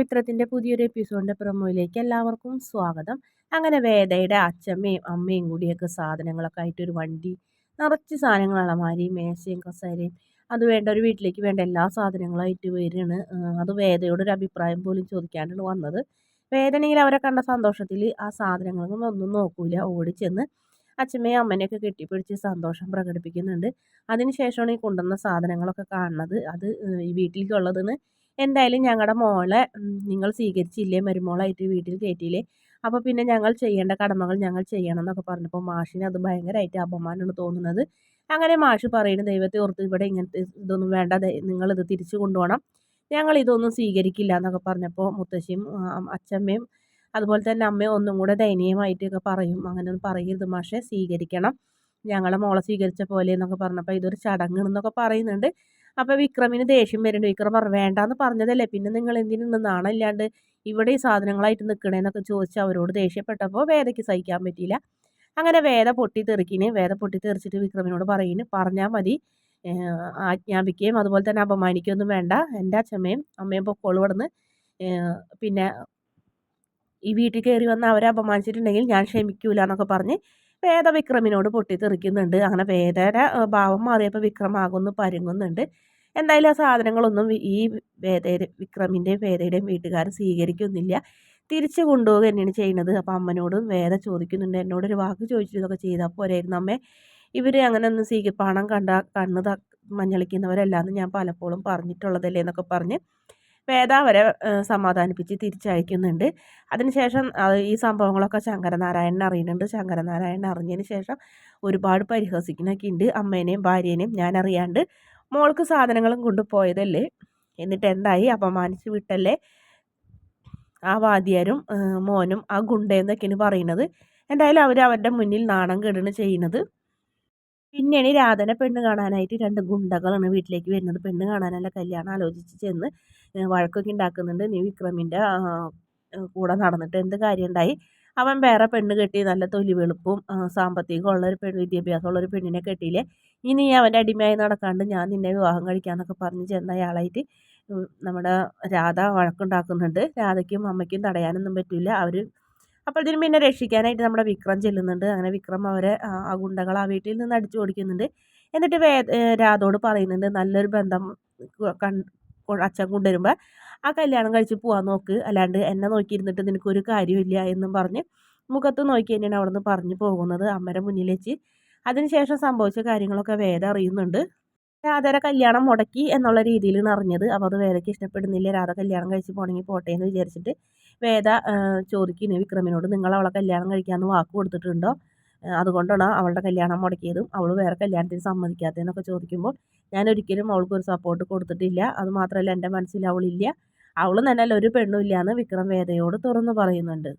പവിത്രത്തിന്റെ പുതിയൊരു എപ്പിസോഡിന്റെ പ്രൊമോയിലേക്ക് എല്ലാവർക്കും സ്വാഗതം. അങ്ങനെ വേദയുടെ അച്ഛമ്മയും അമ്മയും കൂടിയൊക്കെ സാധനങ്ങളൊക്കെ ആയിട്ട് ഒരു വണ്ടി നിറച്ച് സാധനങ്ങൾ അളമാരി മേശയും കസേരയും അത് വേണ്ട ഒരു വീട്ടിലേക്ക് വേണ്ട എല്ലാ സാധനങ്ങളായിട്ട് വരികയാണ്. അത് വേദയോട് ഒരു അഭിപ്രായം പോലും ചോദിക്കാണ്ടാണ് വന്നത്. വേദനയിൽ അവരെ കണ്ട സന്തോഷത്തിൽ ആ സാധനങ്ങളൊന്നും ഒന്നും നോക്കൂല ഓടിച്ചെന്ന് അച്ഛമ്മയും അമ്മനെയൊക്കെ കെട്ടിപ്പിടിച്ച് സന്തോഷം പ്രകടിപ്പിക്കുന്നുണ്ട്. അതിനുശേഷമാണ് ഈ കൊണ്ടുവന്ന സാധനങ്ങളൊക്കെ കാണുന്നത്. അത് ഈ വീട്ടിലേക്കുള്ളതെന്ന് എന്തായാലും ഞങ്ങളുടെ മോളെ നിങ്ങൾ സ്വീകരിച്ചില്ലേ മരുമോളായിട്ട് വീട്ടിൽ കയറ്റിയില്ലേ അപ്പോൾ പിന്നെ ഞങ്ങൾ ചെയ്യേണ്ട കടമകൾ ഞങ്ങൾ ചെയ്യണം എന്നൊക്കെ പറഞ്ഞപ്പോൾ മാഷിന് അത് ഭയങ്കരമായിട്ട് അപമാനമാണ് തോന്നുന്നത്. അങ്ങനെ മാഷ് പറയുന്നത് ദൈവത്തെ ഓർത്ത് ഇവിടെ ഇങ്ങനത്തെ ഇതൊന്നും വേണ്ട നിങ്ങളിത് തിരിച്ചു കൊണ്ടുപോകണം ഞങ്ങൾ ഇതൊന്നും സ്വീകരിക്കില്ല എന്നൊക്കെ പറഞ്ഞപ്പോൾ മുത്തശ്ശിയും അച്ഛമ്മയും അതുപോലെ തന്നെ അമ്മയും ഒന്നും കൂടെ ദയനീയമായിട്ടൊക്കെ പറയും. അങ്ങനെ ഒന്നും പറയരുത് മാഷെ സ്വീകരിക്കണം. ഞങ്ങളെ മോളെ സ്വീകരിച്ച പോലെ എന്നൊക്കെ പറഞ്ഞപ്പോൾ ഇതൊരു ചടങ്ങ് എന്നൊക്കെ പറയുന്നുണ്ട്. അപ്പോൾ വിക്രമിന് ദേഷ്യം വരുന്നുണ്ട്. വിക്രം പറഞ്ഞു വേണ്ടാന്ന് പറഞ്ഞതല്ലേ. പിന്നെ നിങ്ങൾ എന്തിനു നാണമില്ലാണ്ട് ഇവിടെ ഈ സാധനങ്ങളായിട്ട് നിൽക്കണേന്നൊക്കെ ചോദിച്ച് അവരോട് ദേഷ്യപ്പെട്ടപ്പോൾ വേദയ്ക്ക് സഹിക്കാൻ പറ്റിയില്ല. അങ്ങനെ വേദ പൊട്ടി തെറിക്കിന് വേദ പൊട്ടി തെറിച്ചിട്ട് വിക്രമിനോട് പറയുന്നു പറഞ്ഞാൽ മതി. ആജ്ഞാപിക്കുകയും അതുപോലെ തന്നെ അപമാനിക്കുകയൊന്നും വേണ്ട. എന്റെ അച്ഛമ്മയും അമ്മയും പൊക്കോൾ പിന്നെ ഈ വീട്ടിൽ കയറി വന്ന് അവരെ അപമാനിച്ചിട്ടുണ്ടെങ്കിൽ ഞാൻ ക്ഷമിക്കൂല എന്നൊക്കെ പറഞ്ഞ് വേദ വിക്രമിനോട് പൊട്ടി തെറിക്കുന്നുണ്ട് അങ്ങനെ വേദന ഭാവം മാറിയപ്പോൾ വിക്രം ആകൊന്ന് പരുങ്ങുന്നുണ്ട്. എന്തായാലും ആ സാധനങ്ങളൊന്നും ഈ വേദയുടെ വിക്രമിന്റെയും വേദയുടെയും വീട്ടുകാർ സ്വീകരിക്കുന്നില്ല. തിരിച്ചു കൊണ്ടുപോവുക തന്നെയാണ് ചെയ്യുന്നത്. അപ്പോൾ അമ്മനോടും വേദ ചോദിക്കുന്നുണ്ട്. എന്നോടൊരു വാക്ക് ചോദിച്ചിട്ട് ഇതൊക്കെ ചെയ്താൽ പോരായിരുന്നു. അമ്മേ ഇവർ അങ്ങനെ ഒന്ന് സ്വീകരി പണം കണ്ട കണ്ണ് മഞ്ഞളിക്കുന്നവരല്ലാന്ന് ഞാൻ പലപ്പോഴും പറഞ്ഞിട്ടുള്ളതല്ലേ എന്നൊക്കെ പറഞ്ഞ് വേദ അവരെ സമാധാനിപ്പിച്ച് തിരിച്ചയക്കുന്നുണ്ട്. അതിനുശേഷം ഈ സംഭവങ്ങളൊക്കെ ശങ്കരനാരായണൻ അറിയുന്നുണ്ട്. ശങ്കരനാരായണൻ അറിഞ്ഞതിന് ശേഷം ഒരുപാട് പരിഹസിക്കുന്നൊക്കെ ഉണ്ട് അമ്മേനെയും ഭാര്യേനെയും ഞാൻ അറിയാണ്ട് മോൾക്ക് സാധനങ്ങളും കൊണ്ടുപോയതല്ലേ? എന്നിട്ട് എന്തായി? അപമാനിച്ച് വിട്ടല്ലേ? ആ വാദ്യാരും മോനും ആ ഗുണ്ടെന്നൊക്കെയാണ് പറയുന്നത്. എന്തായാലും അവർ അവരുടെ മുന്നിൽ നാണം കെടുകയാണ് ചെയ്യുന്നത്. പിന്നെയാണ് രാധനെ പെണ്ണ് കാണാനായിട്ട് രണ്ട് ഗുണ്ടകളാണ് വീട്ടിലേക്ക് വരുന്നത്. പെണ്ണ് കാണാനല്ല കല്യാണം ആലോചിച്ച് ചെന്ന് വഴക്കൊക്കെ ഉണ്ടാക്കുന്നുണ്ട്. നീ വിക്രമിന്റെ കൂടെ നടന്നിട്ട് എന്ത് കാര്യം ഉണ്ടായി? അവൻ വേറെ പെണ്ണ് കെട്ടി നല്ല തൊലി വെളുപ്പും സാമ്പത്തികമുള്ള ഒരു പെണ്ണ് വിദ്യാഭ്യാസമുള്ള ഒരു പെണ്ണിനെ കെട്ടിയില്ലേ? ഇനി അവന്റെ അടിമയായി നടക്കാണ്ട് ഞാൻ നിന്നെ വിവാഹം കഴിക്കാമെന്നൊക്കെ പറഞ്ഞ് ചെന്ന അയാളായിട്ട് നമ്മുടെ രാധ വഴക്കുണ്ടാക്കുന്നുണ്ട്. രാധയ്ക്കും അമ്മയ്ക്കും തടയാനൊന്നും പറ്റില്ല. അവർ അപ്പോഴത്തേനും പിന്നെ രക്ഷിക്കാനായിട്ട് നമ്മുടെ വിക്രം ചെല്ലുന്നുണ്ട്. അങ്ങനെ വിക്രം അവരെ ആ ഗുണ്ടകൾ ആ വീട്ടിൽ നിന്ന് അടിച്ചു ഓടിക്കുന്നുണ്ട് എന്നിട്ട് വേ രാധോട് പറയുന്നുണ്ട് നല്ലൊരു ബന്ധം അച്ഛൻ കൊണ്ടുവരുമ്പോൾ ആ കല്യാണം കഴിച്ച് പോകാൻ നോക്ക്. അല്ലാണ്ട് എന്നെ നോക്കിയിരുന്നിട്ട് നിനക്കൊരു കാര്യമില്ല എന്നും പറഞ്ഞ് മുഖത്ത് നോക്കി തന്നെയാണ് അവിടെ നിന്ന് പറഞ്ഞു പോകുന്നത് അമ്മയുടെ മുന്നിൽ വെച്ച് അതിനുശേഷം സംഭവിച്ച കാര്യങ്ങളൊക്കെ വേദ അറിയുന്നുണ്ട്. രാധയുടെ കല്യാണം മുടക്കി എന്നുള്ള രീതിയിലാണ് അറിഞ്ഞത്. അപ്പോൾ അത് വേദയ്ക്ക് ഇഷ്ടപ്പെടുന്നില്ല. രാധ കല്യാണം കഴിച്ച് പോകണമെങ്കിൽ പോട്ടെ എന്ന് വിചാരിച്ചിട്ട് വേദ ചോദിക്കുന്നു. വിക്രമിനോട് നിങ്ങൾ അവളെ കല്യാണം കഴിക്കാമെന്ന് വാക്ക് കൊടുത്തിട്ടുണ്ടോ? അതുകൊണ്ടാണ് അവളുടെ കല്യാണം മുടക്കിയതും അവൾ വേറെ കല്യാണത്തിന് സമ്മതിക്കാത്തതെന്നൊക്കെ ചോദിക്കുമ്പോൾ ഞാൻ ഒരിക്കലും അവൾക്ക് ഒരു സപ്പോർട്ട് കൊടുത്തിട്ടില്ല. അത് അതുമാത്രമല്ല എന്റെ മനസ്സിൽ അവളില്ല. അവൾ തന്നെ ഒരു പെണ്ണും ഇല്ല എന്ന് വിക്രം വേദയോട് തുറന്നു പറയുന്നുണ്ട്.